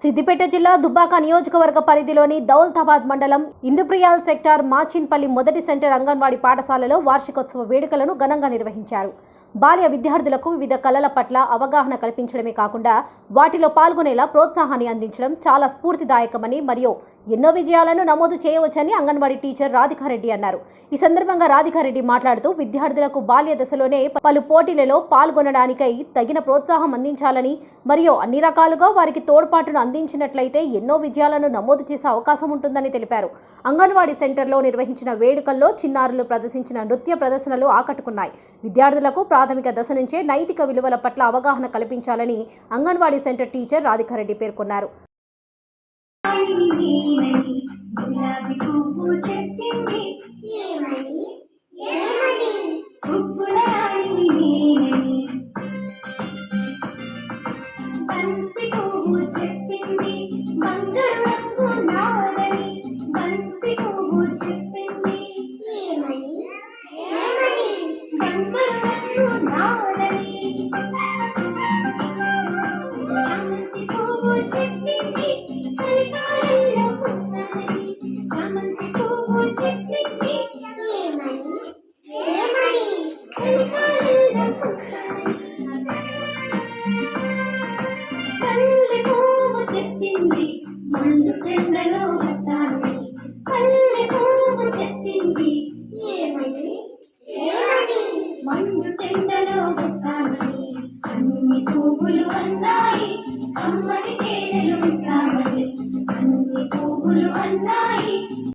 సిద్దిపేట జిల్లా దుబ్బాక నియోజకవర్గ పరిధిలోని దౌల్తాబాద్ మండలం ఇందుప్రియాల్ సెక్టార్ మాచిన్పల్లి మొదటి సెంటర్ అంగన్వాడీ పాఠశాలలో వార్షికోత్సవ వేడుకలను ఘనంగా నిర్వహించారు. బాల్య విద్యార్థులకు వివిధ కళల పట్ల అవగాహన కల్పించడమే కాకుండా వాటిలో పాల్గొనేలా ప్రోత్సాహాన్ని అందించడం చాలా స్ఫూర్తిదాయకమని మరియు ఎన్నో విజయాలను నమోదు చేయవచ్చని అంగన్వాడీ టీచర్ రాధికారెడ్డి అన్నారు. ఈ సందర్భంగా రాధికారెడ్డి మాట్లాడుతూ విద్యార్థులకు బాల్య దశలోనే పలు పోటీలలో పాల్గొనడానికై తగిన ప్రోత్సాహం అందించాలని మరియు అన్ని రకాలుగా వారికి తోడ్పాటును అందించినట్లయితే ఎన్నో విజయాలను నమోదు చేసే అవకాశం ఉంటుందని తెలిపారు. అంగన్వాడీ సెంటర్లో నిర్వహించిన వేడుకల్లో చిన్నారులు ప్రదర్శించిన నృత్య ప్రదర్శనలు ఆకట్టుకున్నాయి. విద్యార్థులకు ప్రాథమిక దశ నుంచే నైతిక విలువల పట్ల అవగాహన కల్పించాలని అంగన్వాడీ సెంటర్ టీచర్ రాధికారెడ్డి పేర్కొన్నారు. గులాబీ పువ్వు చెప్పింది ఏమని? ఏమని? నేనని చెప్పింది ఏమని? ఏమని? పువ్వులు అన్నాయి కమ్మని తేనెలు